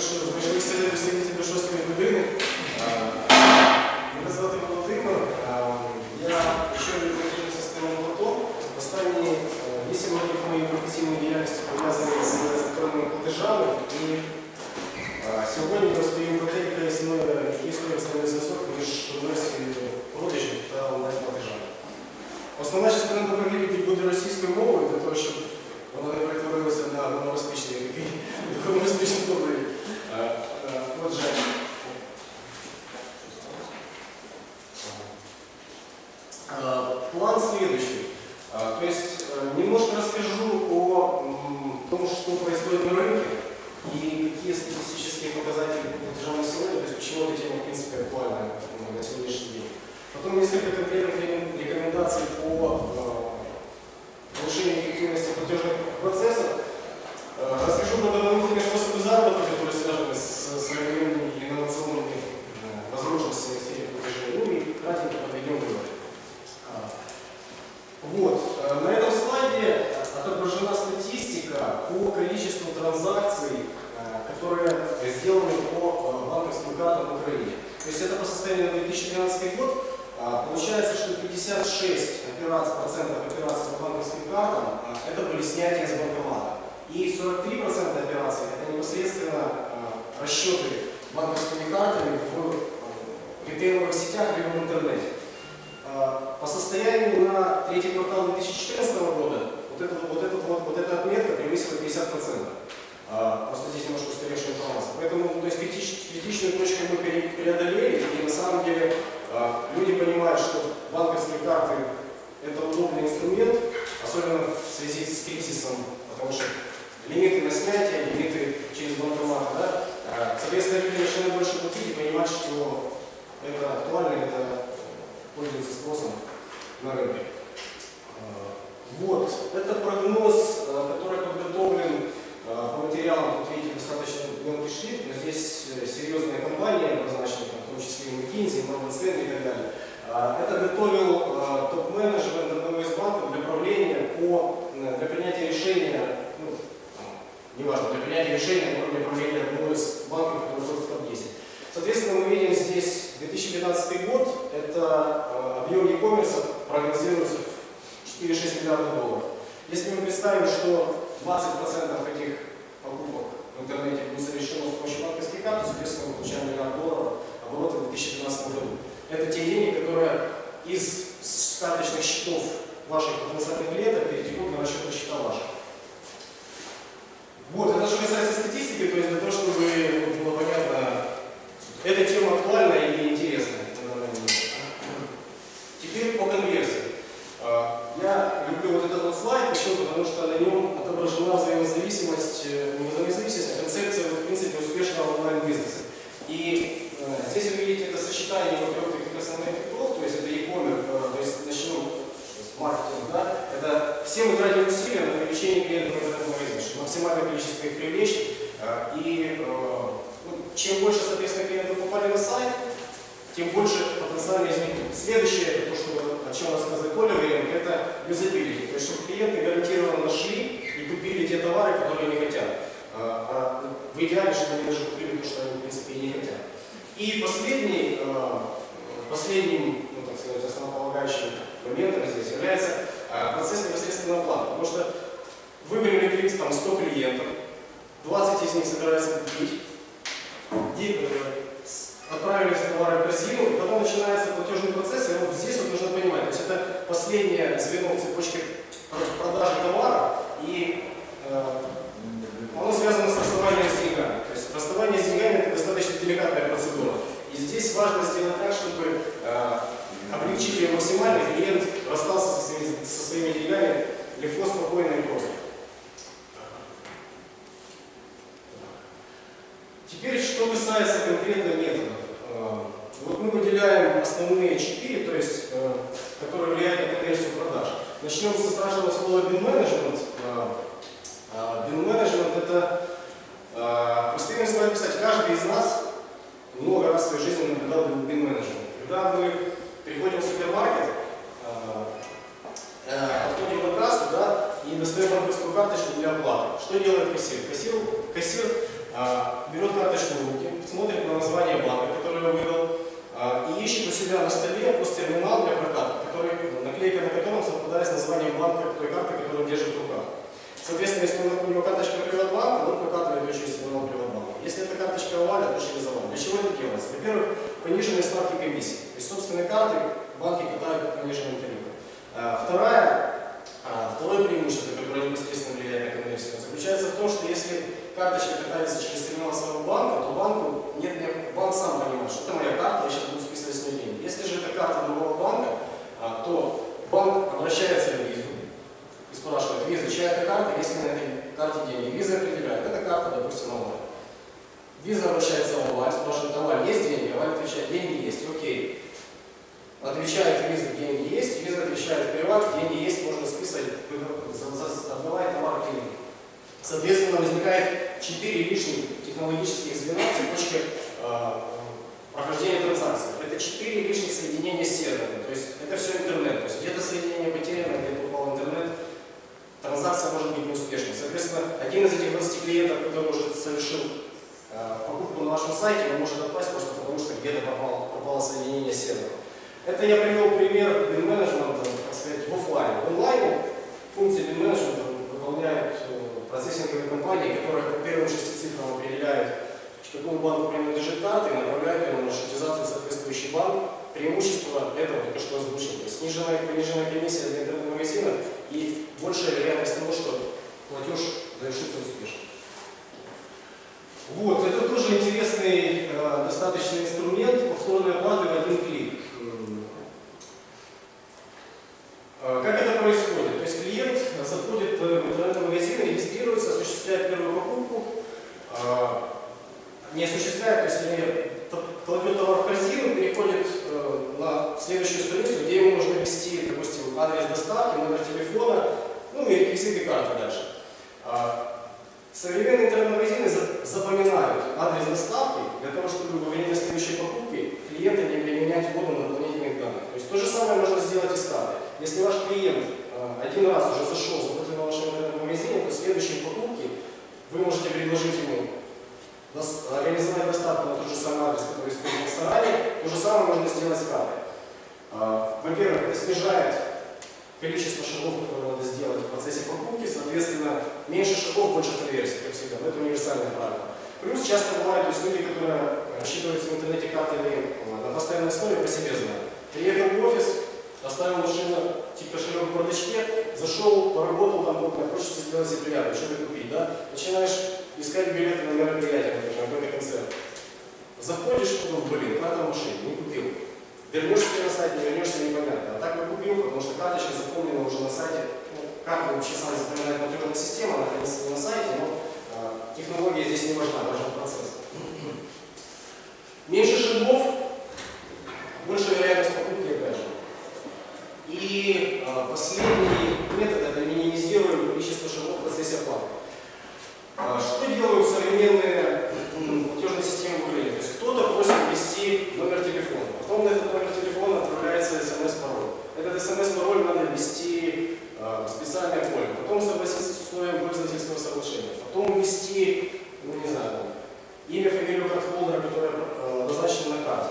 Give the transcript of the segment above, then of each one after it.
що знайшли себе представники до шостої години. Мене звати Володимир. А, Я очолюю політичну систему АТО. Останні е, 8 років моєї професійної діяльності пов'язані з електронними платежами. І сьогодні я стою про те, яка існує існує зв'язок між конверсією продажів та онлайн-платежами. Основна частина доповіді буде російською мовою, и какие статистические показатели по платежам то есть почему эта тема в принципе актуальна на сегодняшний день. Потом несколько конкретных реком- рекомендаций по э, повышению эффективности платежных процессов. Э, Расскажу про дополнительные способы заработка, которые связаны с современными инновационными э, возможностями в сфере платежей. Ну и кратенько подведем итоги. А, Вот, э, на этом слайде отображена статистика по количеству транзакций, э, которые сделаны по э, банковским картам в Украине. То есть это по состоянию на 2012 год. А, Получается, что 56 операций, процентов операций по банковским картам а, это были снятия с банкомата. И 43% операций это непосредственно а, расчеты банковскими картами в э, ритейловых сетях либо в интернете. По состоянию на третий квартал 2014 года вот, это, вот, этот вот, вот эта отметка превысила 50%. А, Просто здесь немножко устаревшая информация. Поэтому то есть, критич- критичную точку мы пере- преодолели, и на самом деле а, люди понимают, что банковские карты это удобный инструмент, особенно в связи с кризисом, потому что лимиты на снятие, лимиты через банкомат, да, а, соответственно, люди начинают больше платить и понимать, что это актуально, это пользуется спросом на рынке. А, Вот, это прогноз, а, который подготовлен а, по материалам, тут видите, достаточно мелкий шрифт, но здесь э, серьезные компании обозначены, там, в том числе и McKinsey, Morgan Stanley и так далее. А, Это готовил а, топ-менеджмент одного из банков для правления по, э, для принятия решения, ну, неважно, для принятия решения на уровне правления одного из банков, который в топ-10. Соответственно, мы видим здесь 2012 год, это э, объем e-commerce прогнозируется в 4-6 миллиардов долларов. Если мы представим, что 20% этих покупок в интернете будет совершено с помощью банковских карт, то, соответственно, мы получаем миллиард долларов оборота в 2012 году. Это те деньги, которые из карточных счетов ваших потенциальных клиентов перетекут на расчетные счета ваших. Вот, это что касается статистики, то есть для того, чтобы было понятно, эта тема актуальна и интересна на данный момент. Теперь по конверсии. А, Я люблю вот этот вот слайд, почему? Потому что на нем отображена взаимозависимость, э, не взаимозависимость, а концепция, в принципе, успешного онлайн-бизнеса. И э, здесь вы видите это сочетание вот трех таких основных векторов, то есть это e-commerce, э, то есть начнем с маркетинг, да, это все мы тратим усилия на привлечение клиентов в этот магазин, чтобы максимальное количество их привлечь. э, И э, ну, чем больше, соответственно, клиентов попали на сайт, тем больше потенциально из них. Следующее, это то, что, о чем рассказывает Коля Ваенко, это юзабилити. То есть, чтобы клиенты гарантированно нашли и купили те товары, которые они хотят. А, а в идеале, чтобы они даже купили то, что они, в принципе, и не хотят. И последний, э, последним, ну, так сказать, основополагающим моментом здесь является э, процесс непосредственного оплаты. Потому что выбрали клиент, там 100 клиентов, 20 из них собираются купить, отправились товары в корзину, и потом начинается платежный процесс, и вот здесь вот нужно понимать, то есть это последнее звено в цепочке пр- продажи товара, и э, оно связано с расставанием с деньгами. То есть расставание с деньгами это достаточно деликатная процедура. И здесь важно сделать так, чтобы э, облегчить ее максимально, и клиент расстался со своими, со своими деньгами легко, спокойно и просто. Теперь, что касается конкретно методов. Э, Вот мы выделяем основные четыре, то есть, э, которые влияют на конверсию продаж. Начнем со страшного слова бин-менеджмент. Бин-менеджмент это, э, простыми словами писать, каждый из нас много раз в своей жизни наблюдал бин-менеджмент. Когда мы приходим в супермаркет, э, э, подходим на кассу, да, и достаем банковскую карточку для оплаты. Что делает кассир? Кассир, кассир а, берет карточку в руки, смотрит на название банка, который он выдал, а, и ищет у себя на столе посттерминал для проката, который, наклейка на котором совпадает с названием банка той карты, которую он держит в руках. Соответственно, если у него карточка Приватбанка, он прокатывает ее через терминал Приватбанка. Если это карточка Оваля, то через Оваль. Для чего это делается? Во-первых, пониженные ставки комиссии. То есть собственные карты банки катают по пониженным тарифам. А, Вторая, а, второе преимущество, которое непосредственно влияет на конверсию, заключается в том, что если карточка катается через терминал своего банка, то банку нет, не- банк сам понимает, что это моя карта, я сейчас буду списывать с нее деньги. Если же это карта другого банка, а, то банк обращается спрашивает, виза, чья это карта, есть на этой карте деньги. Виза определяет, это карта, допустим, Аваль. Виза обращается в Аваль, спрашивает, Аваль, есть деньги? Аваль отвечает, деньги есть, окей. Отвечает виза, деньги есть, виза отвечает приват, деньги есть, можно за- отдавая товар клиенту. Соответственно, возникает четыре лишних технологических звена в цепочке э, прохождения транзакций. Это четыре лишних соединения с серверами. То есть это все интернет. То есть где-то соединение потеряно, где-то упал интернет. Транзакция может быть неуспешной. Соответственно, один из этих 20 клиентов, который уже совершил э, покупку на вашем сайте, он может отпасть просто потому, что где-то пропало, пропало соединение с сервером. Это я привел пример бин-менеджмента, так сказать, в офлайне. В онлайне функции бин-менеджмента выполняют э, процессинговые компании, которые по первым шести цифрам определяют, какому банку принадлежит карта и направляют ее на маршрутизацию соответствующий банк. Преимущество этого только что озвучил. То сниженная, пониженная комиссия для интернет-магазинов и большая вероятность того, что платеж завершится успешно. Вот, это тоже интересный э, достаточно инструмент повторной оплаты в один клик. М. Э, Как это происходит? То есть клиент заходит в интернет-магазин, регистрируется, осуществляет первую покупку, э, не осуществляет, то есть вернее, т- кладет товар в корзину, переходит э, на следующую страницу, где ему нужно ввести, допустим, доставки, номер телефона, ну и реквизиты карты дальше. А, Современные интернет-магазины за- запоминают адрес доставки для того, чтобы во время следующей покупки клиента не применять вводу дополнительных данных. То есть то же самое можно сделать и с картой. Если ваш клиент э, один раз уже зашел, заплатил на вашем интернет-магазине, то в следующей покупке вы можете предложить ему организовать доставку на тот же самый адрес, который использовался ранее. То же самое можно сделать с картой. А, Во-первых, это снижает количество шагов, которые надо сделать в процессе покупки, соответственно, меньше шагов, больше конверсий, как всегда. Но это универсальное правило. Плюс часто бывают то есть люди, которые рассчитываются в интернете картами на постоянной основе, по себе знают. Приехал в офис, оставил машину, типа в бардачке, зашел, поработал там, вот, хочется сделать себе приятно, что-то купить, да? Начинаешь искать билеты на мероприятие, например, на какой-то концерт. Заходишь, потом, блин, карта в машине, не купил. Вернешься на сайт, не вернешься, непонятно. А так бы купил, потому что карточка заполнена уже на сайте. Ну, карту вообще сам запоминает платежная система, она находится не на сайте, но а, технология здесь не важна, важен процесс. Меньше шагов, больше вероятность покупки, опять же. И а, последний метод это минимизируем количество шагов в процессе оплаты. А, Что делают современные м, платежные системы в Украине? То есть кто-то просит ввести номер телефона, потом на этот номер телефона отправляется смс-пароль. Этот смс-пароль надо ввести э, специальное поле, потом согласиться с условием пользовательского соглашения, потом ввести, ну не знаю, имя, фамилию карт-холдера, которое э, назначено на карте.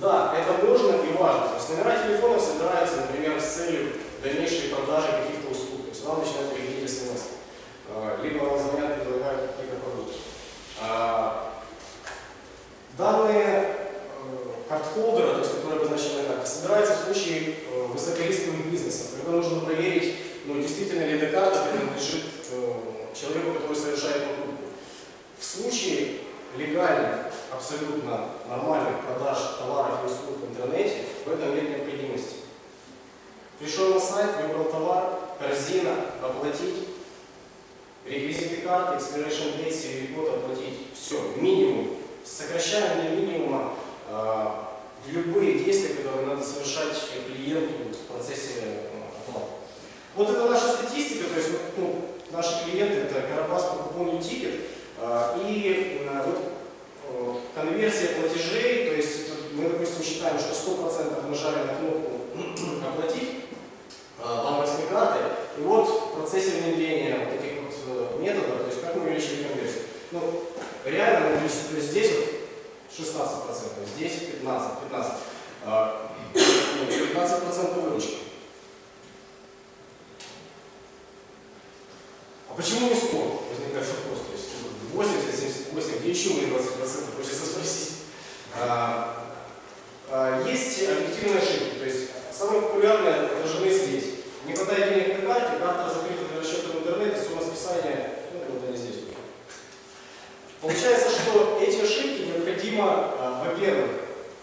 Да, это можно и важно. То есть номера телефонов собираются, например, с целью дальнейшей продажи каких-то услуг. То есть вам начинают приходить смс. Э, Либо вам звонят, предлагают какие-то продукты. А, Данные э, карт-холдера, то есть, которые обозначены на карте, собираются в случае э, высокорисковых бизнесов, когда нужно проверить, ну, действительно ли эта карта принадлежит э, человеку, который совершает покупку. В случае легальных, абсолютно нормальных продаж товаров и услуг в интернете, в этом нет необходимости. Пришел на сайт, выбрал товар, корзина, оплатить, реквизиты карты, expiration date, серийный код оплатить. Все, минимум. Сокращаем до минимума э, любые действия, которые надо совершать клиенту в процессе э, оплаты. Вот это наша статистика, то есть ну, наши клиенты это Карабас тикет э, и э, вот, э, конверсия платежей, то есть мы, допустим, считаем, что 100% нажали на кнопку оплатить э, банковской картой, и вот в процессе внедрения вот этих вот э, методов, то есть как мы увеличили конверсию. комиссия. То есть здесь вот 16%, здесь 15, 15. А, ну, 15% выручки. А почему не 100? Возникает вопрос. То есть 80, 78, где еще мы 20% хочется спросить. А, а, есть объективные ошибки. То есть самые популярные отражены здесь. Не хватает денег на карте, карта закрыта для расчета в интернете, сумма списания, ну вот они здесь. Получается, что эти ошибки необходимо, а, во-первых,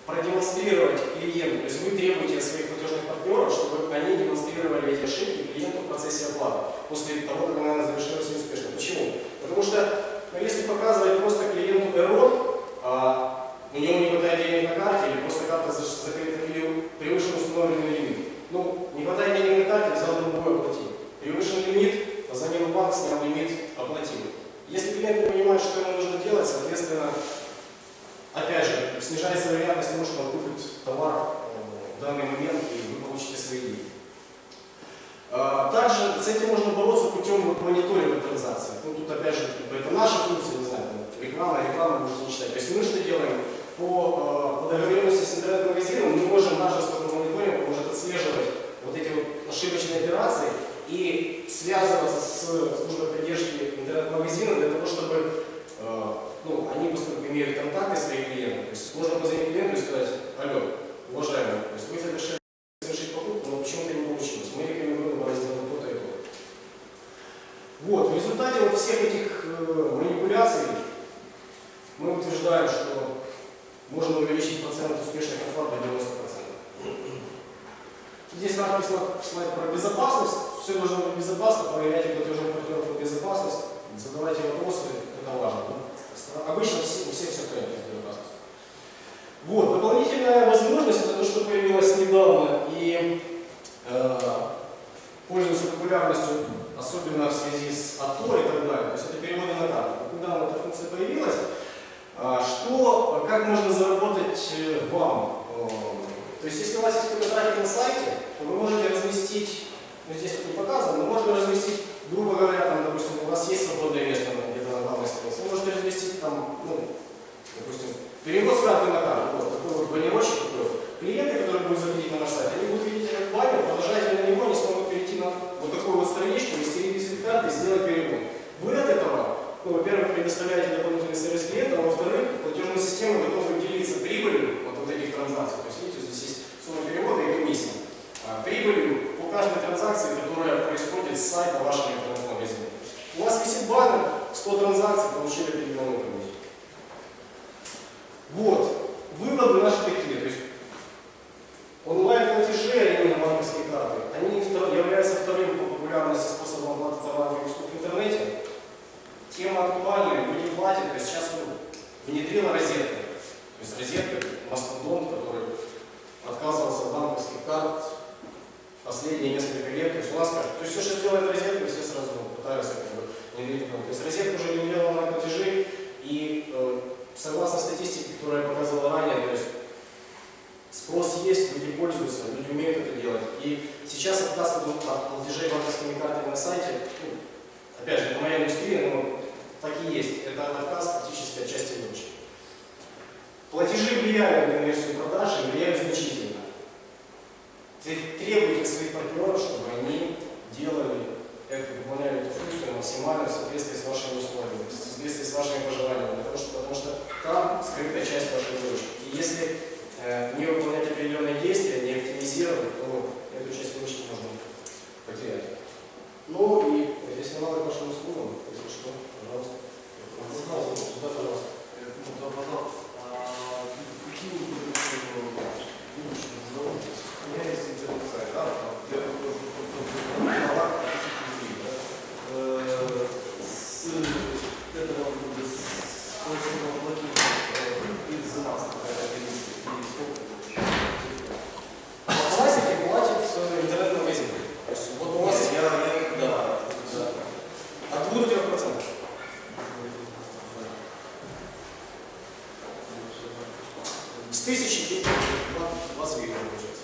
продемонстрировать клиенту. То есть вы требуете от своих платежных партнеров, чтобы они демонстрировали эти ошибки клиенту в процессе оплаты, после того, как она завершилась успешно. Почему? Потому что, ну, если показывать просто клиенту error, а, у него не хватает денег на карте, или просто карта за- закрыта, или превышен установленный лимит. Ну, не хватает денег на карте, взял другой оплатил. Превышен лимит, позвонил в банк, снял лимит, оплатил. Если клиент не понимает, что ему нужно делать, соответственно, опять же, снижается вероятность того, что он купит товар в данный момент и вы получите свои деньги. А, Также с этим можно бороться путем мониторинга транзакций. Ну, тут опять же, бы это наша функция, не знаю, реклама, реклама, можете не читать. То есть мы что делаем? По, э, по договоренности с интернет-магазином мы можем, наша служба мониторинга может отслеживать вот эти вот ошибочные операции и связываться с службой поддержки интернет-магазина для того, чтобы э, ну, они поскольку имеют контакты своих клиентов, то есть можно позвонить клиенту и сказать, алло, уважаемый, то есть вы совершили совершить покупку, но почему-то не получилось. Мы рекомендуем вам сделать то-то и то. Вот, в результате вот всех этих э, манипуляций мы утверждаем, что можно увеличить процент успешных оплат до 90%. Здесь написано слайд про безопасность. Все должно быть безопасно, проверяйте платежных партнеров на безопасность, задавайте вопросы, это важно. да. Обычно все, у всех все в порядке с безопасностью. Вот, дополнительная возможность, это то, что появилось недавно и э, пользуется популярностью, особенно в связи с АТО и так далее. То есть это переводы на карту. Когда эта функция появилась, а, что, э, как можно заработать э, вам? Э, То есть если у вас есть фотографии на сайте, то вы можете разместить, ну здесь тут не показано, но можно разместить, грубо говоря, там, допустим, у вас есть свободное место на- где-то на главной странице, вы можете разместить там, ну, допустим, перевод с карты на карту, вот такой вот баннерочек такой. вот. Клиенты, которые будут заходить на наш сайт, они будут видеть этот баннер, продолжать на него, они смогут перейти на вот такую вот страничку, ввести реквизит карты и сделать перевод. Вы от этого, ну, во-первых, предоставляете дополнительный сервис клиента, а во-вторых, платежная система готова делиться прибылью от вот этих транзакций. То есть, видите, здесь есть сумма перевода и комиссия. А, Прибылью по каждой транзакции, которая происходит с сайта вашего интернет-магазина. У вас висит баннер, 100 транзакций, получили определенную комиссию. Вот. Выводы наши такие. То есть онлайн-платежи, а именно банковские карты, они втор- являются вторым по популярности способом оплаты товаров и услуг в интернете. Тема актуальная, люди платят, то есть сейчас ну, внедрила розетка. То есть розетка, мастодонт, который отказывался от банковских карт последние несколько лет. То есть у нас как? То есть все, что сделает розетка, все сразу пытаются как бы внедрить. То есть розетка уже внедрила на платежи, и э, согласно статистике, которую я показывал ранее, то есть спрос есть, люди пользуются, люди умеют это делать. И сейчас отказ от платежей банковскими картами на сайте, ну, опять же, это моя индустрия, но так и есть. Это отказ практически от части рабочих. Платежи влияют на конверсию продаж и влияют значительно. Требуйте от своих партнеров, чтобы они делали это, выполняли эту функцию максимально в соответствии с вашими условиями, в соответствии с вашими пожеланиями, потому что, потому что там скрыта часть вашей выручки. И если не выполнять определенные действия, не оптимизировать, то эту часть выручки можно потерять. Ну и здесь надо к вашим услугам, если что, пожалуйста. Пожалуйста, да, пожалуйста. Ну, да, пожалуйста. А какие вы будете будущие разработки? У меня есть интернет-сайт, да, там, где я тоже товар по тысяче рублей, да. Э, С этого будет с просьбой оплатить э, и за нас какая-то комиссия, и сколько получается? По классике платит э, интернет-магазин. То есть вот у вас Я, я, да, да. от 2 до 3 процентов. С тысячи до 20 гривен получается.